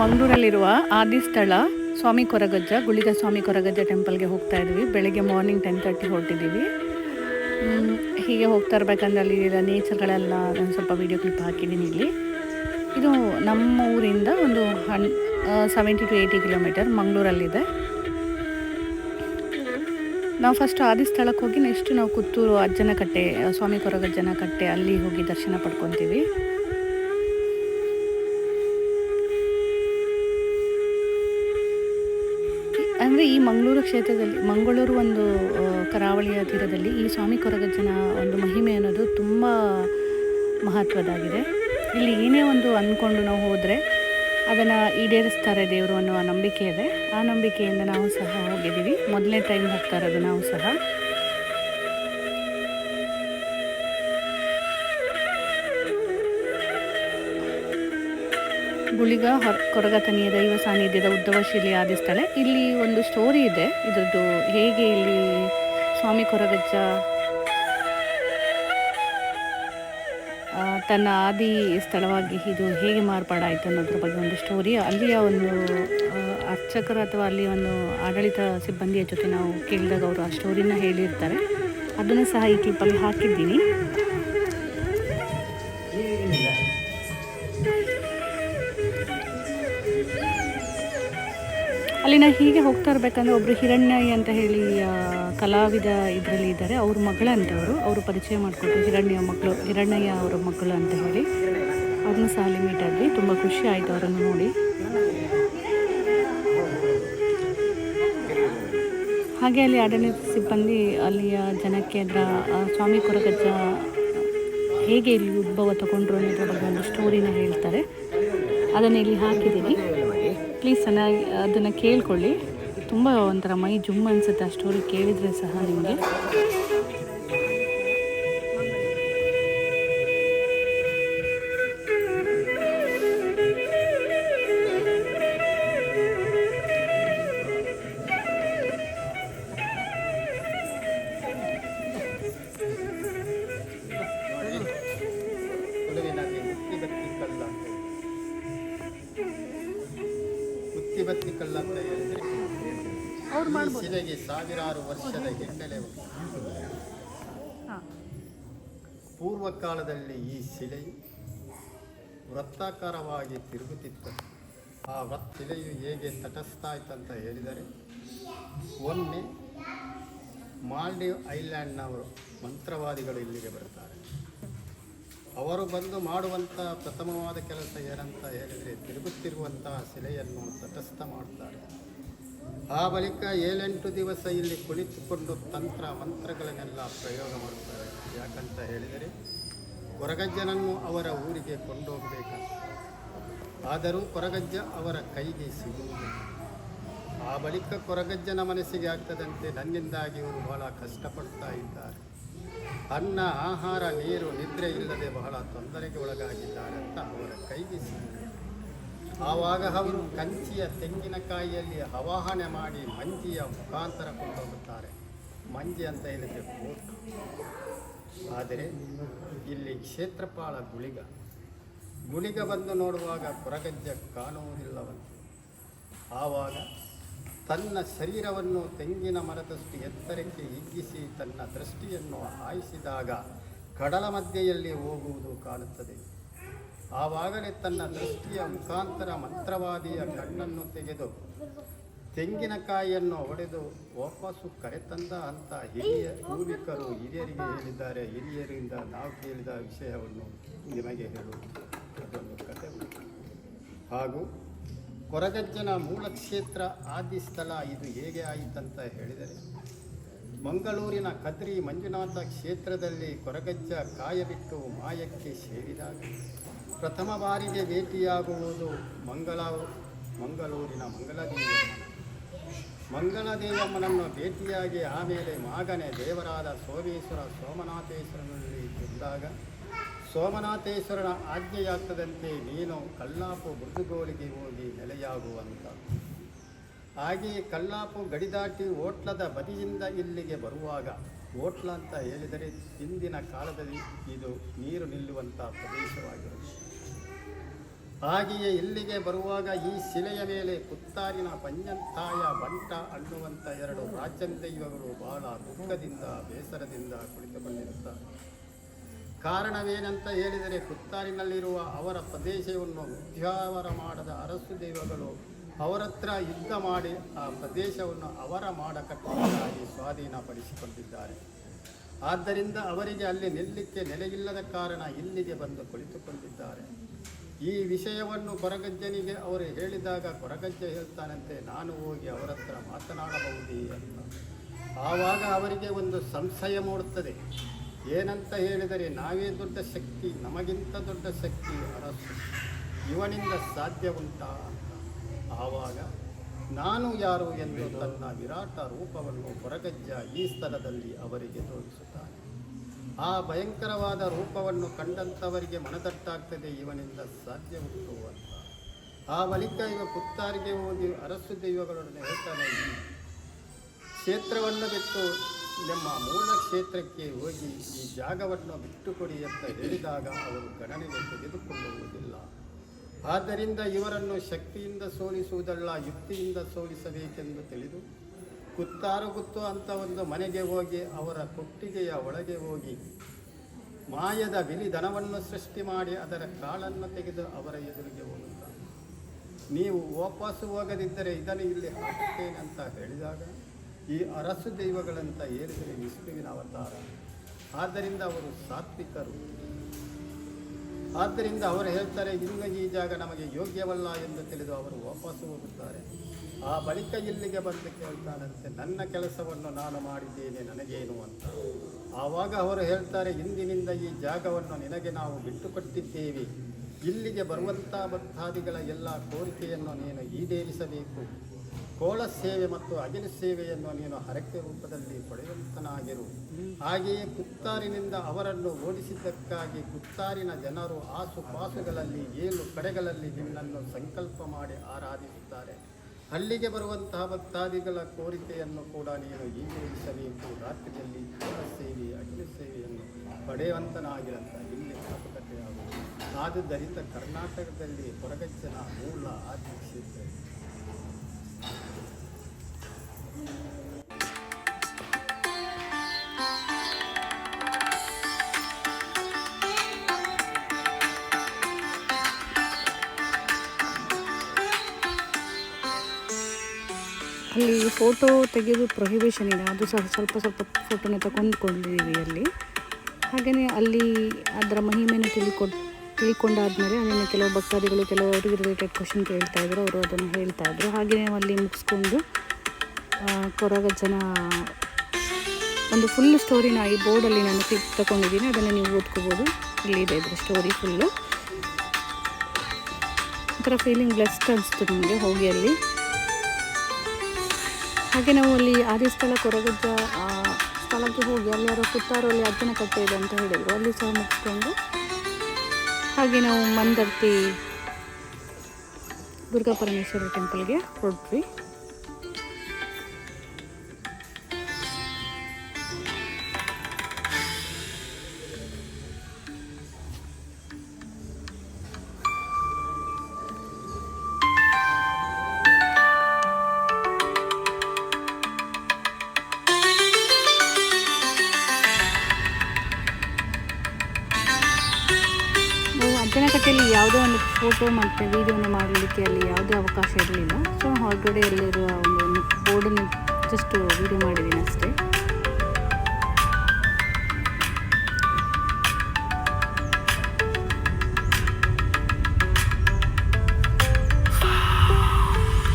ಮಂಗಳೂರಲ್ಲಿರುವ ಆದಿಸ್ಥಳ ಸ್ವಾಮಿ ಕೊರಗಜ್ಜ, ಗುಳಿಗ ಸ್ವಾಮಿ ಕೊರಗಜ್ಜ ಟೆಂಪಲ್ಗೆ ಹೋಗ್ತಾ ಇದ್ವಿ. ಬೆಳಿಗ್ಗೆ ಮಾರ್ನಿಂಗ್ ಟೆನ್ ತರ್ಟಿ ಹೊರಟಿದ್ದೀವಿ. ಹೀಗೆ ಹೋಗ್ತಾ ಇರ್ಬೇಕಂದ್ರೆ ಅಲ್ಲಿ ನೇಚರ್ಗಳೆಲ್ಲ ನಾನು ಸ್ವಲ್ಪ ವೀಡಿಯೋ ಕ್ಲಿಪ್ ಹಾಕಿದ್ದೀನಿ ಇಲ್ಲಿ. ಇದು ನಮ್ಮ ಊರಿಂದ ಒಂದು ಹನ್ ಸೆವೆಂಟಿ ಟು ಏಯ್ಟಿ ಕಿಲೋಮೀಟರ್ ಮಂಗಳೂರಲ್ಲಿದೆ. ನಾವು ಫಸ್ಟ್ ಆದಿ ಸ್ಥಳಕ್ಕೆ ಹೋಗಿ ನೆಕ್ಸ್ಟ್ ನಾವು ಕುತ್ತೂರು ಅಜ್ಜನ ಕಟ್ಟೆ ಸ್ವಾಮಿ ಕೊರಗಜ್ಜನ ಕಟ್ಟೆ ಅಲ್ಲಿ ಹೋಗಿ ದರ್ಶನ ಪಡ್ಕೊತೀವಿ. ಅಂದರೆ ಈ ಮಂಗಳೂರು ಕ್ಷೇತ್ರದಲ್ಲಿ, ಮಂಗಳೂರು ಒಂದು ಕರಾವಳಿಯ ತೀರದಲ್ಲಿ ಈ ಸ್ವಾಮಿ ಕೊರಗಜ್ಜನ ಒಂದು ಮಹಿಮೆ ಅನ್ನೋದು ತುಂಬ ಮಹತ್ವದಾಗಿದೆ ಇಲ್ಲಿ ಏನೇ ಒಂದು ಅಂದ್ಕೊಂಡು ನಾವು ಹೋದರೆ ಅದನ್ನು ಈಡೇರಿಸ್ತಾರೆ ದೇವರು ಅನ್ನುವ ನಂಬಿಕೆ ಇದೆ. ಆ ನಂಬಿಕೆಯಿಂದ ನಾವು ಸಹ ಹೋಗಿದ್ದೀವಿ. ಮೊದಲನೇ ಟೈಮ್ ಹೋಗ್ತಾ ಇರೋದು ನಾವು ಸಹ. ಗುಳಿಗ ಹೊರ ಕೊರಗತನಿಯ ದೈವ ಸಾನ್ನಿಧ್ಯದ ಉದ್ದವ ಶಿಲೆ ಆದಿಸ್ಥಳ ಇಲ್ಲಿ ಒಂದು ಸ್ಟೋರಿ ಇದೆ. ಇದ್ರದ್ದು ಹೇಗೆ ಇಲ್ಲಿ ಸ್ವಾಮಿ ಕೊರಗಜ್ಜ ತನ್ನ ಆದಿ ಸ್ಥಳವಾಗಿ ಇದು ಹೇಗೆ ಮಾರ್ಪಾಡಾಯಿತು ಅನ್ನೋದ್ರ ಬಗ್ಗೆ ಒಂದು ಸ್ಟೋರಿ ಅಲ್ಲಿಯ ಒಂದು ಅರ್ಚಕರು ಅಥವಾ ಅಲ್ಲಿ ಒಂದು ಆಡಳಿತ ಸಿಬ್ಬಂದಿಯ ಜೊತೆ ನಾವು ಕೇಳಿದಾಗ ಅವರು ಆ ಸ್ಟೋರಿನ ಹೇಳಿರ್ತಾರೆ. ಅದನ್ನು ಸಹ ಈ ಕ್ಲಿಪ್ಪಲ್ಲಿ ಹಾಕಿದ್ದೀನಿ. ಅಲ್ಲಿ ನಾವು ಹೀಗೆ ಹೋಗ್ತಾ ಇರಬೇಕಂದ್ರೆ ಒಬ್ಬರು ಹಿರಣ್ಯ ಅಂತ ಹೇಳಿ ಕಲಾವಿದ ಇದರಲ್ಲಿ ಇದ್ದಾರೆ. ಅವ್ರ ಮಗಳಂತವರು ಅವರು. ಪರಿಚಯ ಮಾಡಿಕೊಟ್ರು ಹಿರಣ್ಯ ಮಕ್ಕಳು ಹಿರಣ್ಯ ಅವರ ಮಕ್ಕಳು ಅಂತ ಹೇಳಿ. ಅವ್ರನ್ನ ಸಹ ಅಲ್ಲಿ ಮೀಟ್ ಆದ್ವಿ. ತುಂಬ ಖುಷಿ ಆಯಿತು ಅವರನ್ನು ನೋಡಿ. ಹಾಗೆ ಅಲ್ಲಿ ಆಡಳಿತ ಸಿಬ್ಬಂದಿ, ಅಲ್ಲಿಯ ಜನಕ್ಕೆ ಅದರ ಸ್ವಾಮಿ ಕೊರಗಜ್ಜ ಹೇಗೆ ಇಲ್ಲಿ ಉದ್ಭವ ತಗೊಂಡ್ರು ಅನ್ನೋದ್ರ ಬಗ್ಗೆ ಒಂದು ಸ್ಟೋರಿನ ಹೇಳ್ತಾರೆ. ಅದನ್ನು ಇಲ್ಲಿ ಹಾಕಿದ್ದೀನಿ. ಪ್ಲೀಸ್ ಚೆನ್ನಾಗಿ ಅದನ್ನು ಕೇಳ್ಕೊಳ್ಳಿ. ತುಂಬ ಒಂಥರ ಮೈ ಜುಮ್ ಅನಿಸುತ್ತೆ ಆ ಸ್ಟೋರಿ ಕೇಳಿದರೆ ಸಹ ನಿಮಗೆ. ಶಿಲೆಗೆ ಸಾವಿರಾರು ವರ್ಷದ ಹಿನ್ನೆಲೆ ಉಂಟು. ಪೂರ್ವ ಕಾಲದಲ್ಲಿ ಈ ಶಿಲೆಯು ವೃತ್ತಾಕಾರವಾಗಿ ತಿರುಗುತ್ತಿತ್ತು. ಆ ವೃತ್ ಶಿಲೆಯು ಹೇಗೆ ತಟಸ್ಥಾಯ್ತು ಅಂತ ಹೇಳಿದರೆ ಒಮ್ಮೆ ಮಾಲ್ಡೀವ್ ಐಲ್ಯಾಂಡ್ನವರು ಮಂತ್ರವಾದಿಗಳು ಇಲ್ಲಿಗೆ ಬರ್ತಾರೆ ಅವರು ಬಂದು ಮಾಡುವಂಥ ಪ್ರಥಮವಾದ ಕೆಲಸ ಏನಂತ ಹೇಳಿದರೆ ತಿರುಗುತ್ತಿರುವಂತಹ ಶಿಲೆಯನ್ನು ತಟಸ್ಥ ಮಾಡ್ತಾರೆ ಆ ಬಳಿಕ ಏಳೆಂಟು ದಿವಸ ಇಲ್ಲಿ ಕುಳಿತುಕೊಂಡು ತಂತ್ರ ಮಂತ್ರಗಳನ್ನೆಲ್ಲ ಪ್ರಯೋಗ ಮಾಡ್ತಾರೆ ಯಾಕಂತ ಹೇಳಿದರೆ, ಕೊರಗಜ್ಜನನ್ನು ಅವರ ಊರಿಗೆ ಕೊಂಡೋಗಬೇಕಂತ ಆದರೂ ಕೊರಗಜ್ಜ ಅವರ ಕೈಗೆ ಸಿಗುವುದಿಲ್ಲ. ಆ ಬಳಿಕ ಕೊರಗಜ್ಜನ ಮನಸ್ಸಿಗೆ ಆಗ್ತದಂತೆ ನನ್ನಿಂದಾಗಿ ಇವರು ಬಹಳ ಕಷ್ಟಪಡ್ತಾ ಇದ್ದಾರೆ. ಅನ್ನ, ಆಹಾರ, ನೀರು, ನಿದ್ರೆ ಇಲ್ಲದೆ ಬಹಳ ತೊಂದರೆಗೆ ಒಳಗಾಗಿದ್ದಾರೆ ಅಂತ ಅವರ ಕೈಗೆ ಸಿಗುವುದು. ಆವಾಗ ಅವರು ಕಂಚಿಯ ತೆಂಗಿನಕಾಯಿಯಲ್ಲಿ ಹವಾಹನೆ ಮಾಡಿ ಮಂಜಿಯ ಮುಖಾಂತರ ಕೊಂಡೋಗುತ್ತಾರೆ ಮಂಜಿ ಅಂತ ಹೇಳಿದ್ರೆ ಆದರೆ ಇಲ್ಲಿ ಕ್ಷೇತ್ರಪಾಲ ಗುಳಿಗ. ಗುಳಿಗ ಬಂದು ನೋಡುವಾಗ ಕೊರಗಜ್ಜ ಕಾಣುವುದಿಲ್ಲವಂತೆ. ಆವಾಗ ತನ್ನ ಶರೀರವನ್ನು ತೆಂಗಿನ ಮರದಷ್ಟು ಎತ್ತರಕ್ಕೆ ಹಿಗ್ಗಿಸಿ ತನ್ನ ದೃಷ್ಟಿಯನ್ನು ಹಾಯಿಸಿದಾಗ ಕಡಲ ಮಧ್ಯೆಯಲ್ಲಿ ಹೋಗುವುದು ಕಾಣುತ್ತದೆ. ಆವಾಗಲೇ ತನ್ನ ದೃಷ್ಟಿಯ ಮುಖಾಂತರ ಮಂತ್ರವಾದಿಯ ಕಣ್ಣನ್ನು ತೆಗೆದು ತೆಂಗಿನಕಾಯಿಯನ್ನು ಒಡೆದು ವಾಪಸ್ಸು ಕರೆತಂದ ಅಂತ ಹಿರಿಯ ಪೂರ್ವಿಕರು ಹಿರಿಯರಿಗೆ ಹೇಳಿದ್ದಾರೆ. ಹಿರಿಯರಿಂದ ನಾವು ಕೇಳಿದ ವಿಷಯವನ್ನು ನಿಮಗೆ ಹೇಳುವುದು ಅದೊಂದು ಉಂಟು. ಹಾಗೂ ಕೊರಗಜ್ಜನ ಮೂಲ ಕ್ಷೇತ್ರ ಆದಿ ಸ್ಥಳ ಇದು ಹೇಗೆ ಆಯಿತಂತ ಹೇಳಿದರೆ, ಮಂಗಳೂರಿನ ಕದ್ರಿ ಮಂಜುನಾಥ ಕ್ಷೇತ್ರದಲ್ಲಿ ಕೊರಗಜ್ಜ ಕಾಯಬಿಟ್ಟು ಮಾಯಕ್ಕೆ ಸೇರಿದಾಗ ಪ್ರಥಮ ಬಾರಿಗೆ ಭೇಟಿಯಾಗುವುದು ಮಂಗಳ ಮಂಗಳೂರಿನ ಮಂಗಳದೇವಮ್ಮನ ಮಂಗಳದೇವಮ್ಮನನ್ನು ಭೇಟಿಯಾಗಿ ಆಮೇಲೆ ಮಾಗನೆ ದೇವರಾದ ಸೋಮೇಶ್ವರ ಸೋಮನಾಥೇಶ್ವರನಲ್ಲಿ ಬಂದಾಗ ಸೋಮನಾಥೇಶ್ವರನ ಆಜ್ಞೆಯಾಗ್ತದಂತೆ ನೀನು ಕಲ್ಲಾಪು ಮೃದುಗೋಳಿಗೆ ಹೋಗಿ ನೆಲೆಯಾಗುವಂತ. ಹಾಗೆಯೇ ಕಲ್ಲಾಪು ಗಡಿದಾಟಿ ಓಟ್ಲದ ಬದಿಯಿಂದ ಇಲ್ಲಿಗೆ ಬರುವಾಗ ಓಟ್ಲ ಅಂತ ಹೇಳಿದರೆ ಹಿಂದಿನ ಕಾಲದಲ್ಲಿ ಇದು ನೀರು ನಿಲ್ಲುವಂಥ ಪ್ರದೇಶವಾಗಿರುತ್ತದೆ ಹಾಗೆಯೇ ಇಲ್ಲಿಗೆ ಬರುವಾಗ ಈ ಶಿಲೆಯ ಮೇಲೆ ಪುತ್ತಾರಿನ ಪಂಜಂತಾಯ ಬಂಟ ಅನ್ನುವಂಥ ಎರಡು ರಾಜ್ಯನ್ ದೈವಗಳು ಬಹಳ ದುಃಖದಿಂದ, ಬೇಸರದಿಂದ ಕುಳಿತುಕೊಂಡಿರುತ್ತಾರೆ. ಕಾರಣವೇನಂತ ಹೇಳಿದರೆ ಪುತ್ತಾರಿನಲ್ಲಿರುವ ಅವರ ಪ್ರದೇಶವನ್ನು ಉದ್ಯಾವರ ಮಾಡದ ಅರಸು ದೈವಗಳು ಅವರ ಹತ್ರ ಯುದ್ಧ ಮಾಡಿ ಆ ಪ್ರದೇಶವನ್ನು ಅವರ ಮಾಡಕಟ್ಟಾಗಿ ಸ್ವಾಧೀನಪಡಿಸಿಕೊಂಡಿದ್ದಾರೆ. ಆದ್ದರಿಂದ ಅವರಿಗೆ ಅಲ್ಲಿ ನಿಲ್ಲಕ್ಕೆ ನೆಲೆಯಿಲ್ಲದ ಕಾರಣ ಇಲ್ಲಿಗೆ ಬಂದು ಕುಳಿತುಕೊಂಡಿದ್ದಾರೆ. ಈ ವಿಷಯವನ್ನು ಕೊರಗಜ್ಜನಿಗೆ ಅವರು ಹೇಳಿದಾಗ ಕೊರಗಜ್ಜ ಹೇಳ್ತಾನಂತೆ, ನಾನು ಹೋಗಿ ಅವರ ಹತ್ರ ಮಾತನಾಡಬಹುದೇ? ಅಂತ. ಆವಾಗ ಅವರಿಗೆ ಒಂದು ಸಂಶಯ ಮೂಡುತ್ತದೆ. ಏನಂತ ಹೇಳಿದರೆ, ನಾವೇ ದೊಡ್ಡ ಶಕ್ತಿ, ನಮಗಿಂತ ದೊಡ್ಡ ಶಕ್ತಿ, ಅರಸು. ಇವನಿಂದ ಸಾಧ್ಯ ಉಂಟಾ? ಆವಾಗ ನಾನು ಯಾರು ಎಂದು ತನ್ನ ವಿರಾಟ ರೂಪವನ್ನು ಹೊರಗಜ್ಜ ಈ ಸ್ಥಳದಲ್ಲಿ ಅವರಿಗೆ ತೋರಿಸುತ್ತಾನೆ. ಆ ಭಯಂಕರವಾದ ರೂಪವನ್ನು ಕಂಡಂಥವರಿಗೆ ಮನದಟ್ಟಾಗ್ತದೆ, ಇವನಿಂದ ಸಾಧ್ಯ ಉಂಟು ಅಂತ. ಆ ಬಳಿಕ ಇವ ಪುತ್ತಾರಿಗೆ ಹೋಗಿ ಅರಸು ದೈವಗಳೊಡನೆ ಹೇಳ್ತಾನೆ ಕ್ಷೇತ್ರವನ್ನು ಬಿಟ್ಟು ನಮ್ಮ ಮೂಲ ಕ್ಷೇತ್ರಕ್ಕೆ ಹೋಗಿ ಈ ಜಾಗವನ್ನು ಬಿಟ್ಟುಕೊಡಿ ಅಂತ ಹೇಳಿದಾಗ ಅವರು ಗಣನೆಗೆ ತೆಗೆದುಕೊಳ್ಳುವುದಿಲ್ಲ. ಆದ್ದರಿಂದ ಇವರನ್ನು ಶಕ್ತಿಯಿಂದ ಸೋಲಿಸುವುದಲ್ಲ, ಯುಕ್ತಿಯಿಂದ ಸೋಲಿಸಬೇಕೆಂದು ತಿಳಿದು ಕುತ್ತಾರು ಗುತ್ತು ಅಂತ ಒಂದು ಮನೆಗೆ ಹೋಗಿ, ಅವರ ಕೊಟ್ಟಿಗೆಯ ಒಳಗೆ ಹೋಗಿ ಮಾಯದ ಬಿಲಿ ದನವನ್ನು ಸೃಷ್ಟಿ ಮಾಡಿ ಅದರ ಕಾಳನ್ನು ತೆಗೆದು ಅವರ ಎದುರಿಗೆ ಹೋಗುತ್ತಾರೆ. ನೀವು ವಾಪಸ್ಸು ಹೋಗದಿದ್ದರೆ ಇದನ್ನು ಇಲ್ಲಿ ಹಾಕುತ್ತೇನೆ ಅಂತ ಹೇಳಿದಾಗ, ಈ ಅರಸು ದೈವಗಳಂತ ಏರಿದರೆ ವಿಷ್ಣುವಿನ ಅವತಾರ. ಆದ್ದರಿಂದ ಅವರು ಸಾತ್ವಿಕರು. ಆದ್ದರಿಂದ ಅವರು ಹೇಳ್ತಾರೆ, ಇನ್ನು ಈ ಜಾಗ ನಮಗೆ ಯೋಗ್ಯವಲ್ಲ ಎಂದು ತಿಳಿದು ಅವರು ವಾಪಸ್ಸು ಹೋಗುತ್ತಾರೆ. ಆ ಬಳಿಕ ಇಲ್ಲಿಗೆ ಬಂದು ಕೇಳ್ತಾನಂತೆ ನನ್ನ ಕೆಲಸವನ್ನು ನಾನು ಮಾಡಿದ್ದೇನೆ, ನನಗೇನು ಅಂತ. ಆವಾಗ ಅವರು ಹೇಳ್ತಾರೆ, ಇಂದಿನಿಂದ ಈ ಜಾಗವನ್ನು ನಿನಗೆ ನಾವು ಬಿಟ್ಟುಕೊಟ್ಟಿದ್ದೇವೆ. ಇಲ್ಲಿಗೆ ಬರುವಂಥ ಭಕ್ತಾದಿಗಳ ಎಲ್ಲ ಕೋರಿಕೆಯನ್ನು ನೀನು ಈಡೇರಿಸಬೇಕು. ಕೋಳ ಸೇವೆ ಮತ್ತು ಅಗಿಲ ಸೇವೆಯನ್ನು ನೀನು ಹರಕೆ ರೂಪದಲ್ಲಿ ಪಡೆಯುವಂತನಾಗಿರು. ಹಾಗೆಯೇ ಕುತ್ತಾರಿನಿಂದ ಅವರನ್ನು ಓಡಿಸಿದ್ದಕ್ಕಾಗಿ ಕುತ್ತಾರಿನ ಜನರು ಆಸುಪಾಸುಗಳಲ್ಲಿ ಏಳು ಕಡೆಗಳಲ್ಲಿ ನಿನ್ನನ್ನು ಸಂಕಲ್ಪ ಮಾಡಿ ಆರಾಧಿಸುತ್ತಾರೆ. ಹಳ್ಳಿಗೆ ಬರುವಂತಹ ಭಕ್ತಾದಿಗಳ ಕೋರಿಕೆಯನ್ನು ಕೂಡ ನೀನು ಈಗೇರಿಸಬೇಕು ರಾತ್ರಿಯಲ್ಲಿ ಕೋಲ ಸೇವೆ ಅಗಿಲ ಸೇವೆಯನ್ನು ಪಡೆಯುವಂತನಾಗಿರಂತ ಇಲ್ಲಿ ಮಾತುಕತೆಯಾಗುವುದು ಆದುದರಿಂದ ಕರ್ನಾಟಕದಲ್ಲಿ ಕೊರಗಜ್ಜನ ಮೂಲ ಆಚರಿಸಿದ್ದೇವೆ. ಅಲ್ಲಿ ಫೋಟೋ ತೆಗೆಯೋದು ಪ್ರೊಹಿಬಿಷನ್ ಇದೆ. ಅದು ಸಹ ಸ್ವಲ್ಪ ಸ್ವಲ್ಪ ಫೋಟೋನ ತಗೊಂಡ್ಕೊಂಡಿದ್ದೀವಿ ಅಲ್ಲಿ. ಹಾಗೆಯೇ ಅಲ್ಲಿ ಅದರ ಮಹಿಮೆಯನ್ನು ತಿಳ್ಕೊಟ್, ತಿಳ್ಕೊಂಡಾದ್ಮೇಲೆ ಅಲ್ಲಿನ ಕೆಲವು ಭಕ್ತಾದಿಗಳು ಕೆಲವು ಅವ್ರಿಗೆ ರಿಲೇಟೆಡ್ ಕ್ವಶನ್ ಕೇಳ್ತಾ ಇದ್ರು. ಅವರು ಅದನ್ನು ಹೇಳ್ತಾ ಇದ್ರು. ಹಾಗೆಯೇ ಅಲ್ಲಿ ಮುಗಿಸ್ಕೊಂಡು ಕೊರಗಜ್ಜನ ಒಂದು ಫುಲ್ ಸ್ಟೋರಿನ ಈ ಬೋರ್ಡಲ್ಲಿ ನಾನು ಕ್ಲಿಪ್ ತಗೊಂಡಿದ್ದೀನಿ. ಅದನ್ನು ನೀವು ಓದ್ಕೋಬೋದು. ಇಲ್ಲಿ ಇದೆ ಇದ್ರ ಸ್ಟೋರಿ ಫುಲ್ಲು ಒಂಥರ ಫೀಲಿಂಗ್ ಬ್ಲೆಸ್ಡ್ ಅನಿಸ್ತು ನಮಗೆ ಹೋಗಿ ಅಲ್ಲಿ ಹಾಗೆ ನಾವು ಅಲ್ಲಿ ಆದಿಸ್ಥಳ ಕೊರಗಜ್ಜ ಸ್ಥಳಕ್ಕೆ ಹೋಗಿ ಅಲ್ಲಿ ಯಾರೋ ಕುತ್ತಾರಲ್ಲಿ ಅಜ್ಜನ ಕಟ್ಟೆ ಇದೆ ಅಂತ ಹೇಳಿದರು. ಅಲ್ಲಿ ಸಹ ಮುಗಿಸ್ಕೊಂಡು ಹಾಗೆ ನಾವು ಮಂದರ್ತಿ ದುರ್ಗಾ ಪರಮೇಶ್ವರಿ ಟೆಂಪಲ್ಗೆ ಹೊರಟ್ವಿ ಯಾವುದೇ ಯಾವುದೋ ಒಂದು ಫೋಟೋ ಮತ್ತು ವೀಡಿಯೋನ ಮಾಡಲಿಕ್ಕೆ ಅಲ್ಲಿ ಯಾವುದೇ ಅವಕಾಶ ಇರಲಿಲ್ಲ. ಸೊ ಹೊರಗಡೆ ಅಲ್ಲಿರುವ ಒಂದು ಬೋರ್ಡನ್ನು ಜಸ್ಟ್ ವೀಡಿಯೋ ಮಾಡಿದ್ದೀನಿ ಅಷ್ಟೇ.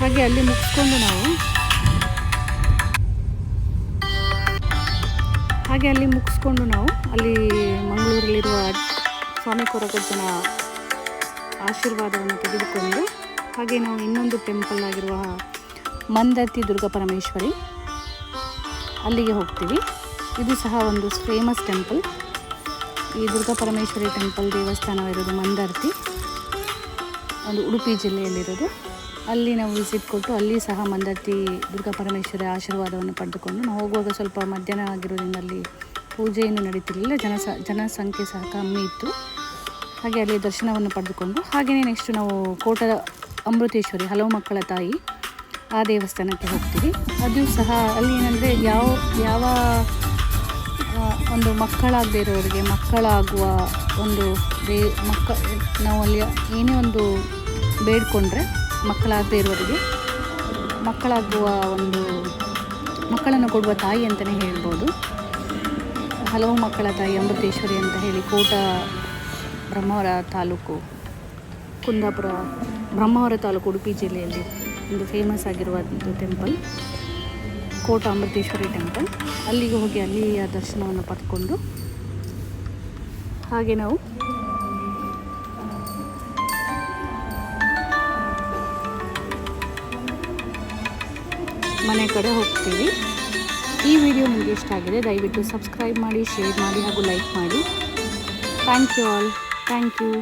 ಹಾಗೆ ಅಲ್ಲಿ ಮುಗಿಸ್ಕೊಂಡು ನಾವು ಹಾಗೆ ಅಲ್ಲಿ ಮುಗಿಸ್ಕೊಂಡು ನಾವು ಅಲ್ಲಿ ಮಂಗಳೂರಲ್ಲಿರುವ ಸ್ವಾಮಿ ಕೊರಗಜ್ಜನ ಆಶೀರ್ವಾದವನ್ನು ತೆಗೆದುಕೊಂಡು, ಹಾಗೆ ನಾವು ಇನ್ನೊಂದು ಟೆಂಪಲ್ ಆಗಿರುವ ಮಂದತಿ ದುರ್ಗಾ ಪರಮೇಶ್ವರಿ ಅಲ್ಲಿಗೆ ಹೋಗ್ತೀವಿ. ಇದು ಸಹ ಒಂದು ಫೇಮಸ್ ಟೆಂಪಲ್ ಈ ದುರ್ಗಾ ಪರಮೇಶ್ವರಿ ಟೆಂಪಲ್ ದೇವಸ್ಥಾನವಿರೋದು ಮಂದರ್ತಿ. ಒಂದು ಉಡುಪಿ ಜಿಲ್ಲೆಯಲ್ಲಿರೋದು ಅಲ್ಲಿ ನಾವು ವಿಸಿಟ್ ಕೊಟ್ಟು ಅಲ್ಲಿ ಸಹ ಮಂದರ್ತಿ ದುರ್ಗಾ ಪರಮೇಶ್ವರಿ ಆಶೀರ್ವಾದವನ್ನು ಪಡೆದುಕೊಂಡು ನಾವು ಹೋಗುವಾಗ ಸ್ವಲ್ಪ ಮಧ್ಯಾಹ್ನ ಆಗಿರೋದ್ರಿಂದ ಅಲ್ಲಿ ಪೂಜೆಯನ್ನು ನಡೀತಿರಲಿಲ್ಲ. ಜನ ಜನಸಂಖ್ಯೆ ಸಹ ಕಮ್ಮಿ ಇತ್ತು. ಹಾಗೆ ಅಲ್ಲಿ ದರ್ಶನವನ್ನು ಪಡೆದುಕೊಂಡು ಹಾಗೆಯೇ ನೆಕ್ಸ್ಟ್ ನಾವು ಕೋಟದ ಅಮೃತೇಶ್ವರಿ, ಹಲವು ಮಕ್ಕಳ ತಾಯಿ ಆ ದೇವಸ್ಥಾನಕ್ಕೆ ಹೋಗ್ತೀವಿ. ಅದು ಸಹ ಅಲ್ಲಿ ಏನಂದರೆ ಯಾವ ಯಾವ ಒಂದು ಮಕ್ಕಳಾಗದೇ ಇರೋರಿಗೆ ಮಕ್ಕಳಾಗುವ ಒಂದು ದೇ, ಮಕ್ಕ, ನಾವು ಅಲ್ಲಿ ಏನೇ ಒಂದು ಬೇಡ್ಕೊಂಡ್ರೆ ಮಕ್ಕಳಾಗದೇ ಇರೋರಿಗೆ ಮಕ್ಕಳಾಗುವ ಒಂದು, ಮಕ್ಕಳನ್ನು ಕೊಡುವ ತಾಯಿ ಅಂತಲೇ ಹೇಳ್ಬೋದು. ಹಲವು ಮಕ್ಕಳ ತಾಯಿ ಅಮೃತೇಶ್ವರಿ ಅಂತ ಹೇಳಿ ಕೋಟ ಬ್ರಹ್ಮಾವರ ತಾಲೂಕು, ಕುಂದಾಪುರ, ಬ್ರಹ್ಮಾವರ ತಾಲೂಕು, ಉಡುಪಿ ಜಿಲ್ಲೆಯಲ್ಲಿ ಒಂದು ಫೇಮಸ್ ಆಗಿರುವಂಥ ಟೆಂಪಲ್ ಕೋಟ ಅಮೃತೇಶ್ವರಿ ಟೆಂಪಲ್ ಅಲ್ಲಿಗೆ ಹೋಗಿ ಅಲ್ಲಿಯ ದರ್ಶನವನ್ನು ಪಡ್ಕೊಂಡು ಹಾಗೆ ನಾವು ಮನೆ ಕಡೆ ಹೋಗ್ತೀವಿ. ಈ ವಿಡಿಯೋ ನಿಮಗೆ ಇಷ್ಟ ಆಗಿದೆ, ದಯವಿಟ್ಟು ಸಬ್ಸ್ಕ್ರೈಬ್ ಮಾಡಿ ಶೇರ್ ಮಾಡಿ ಹಾಗೂ ಲೈಕ್ ಮಾಡಿ. Thank you all thank you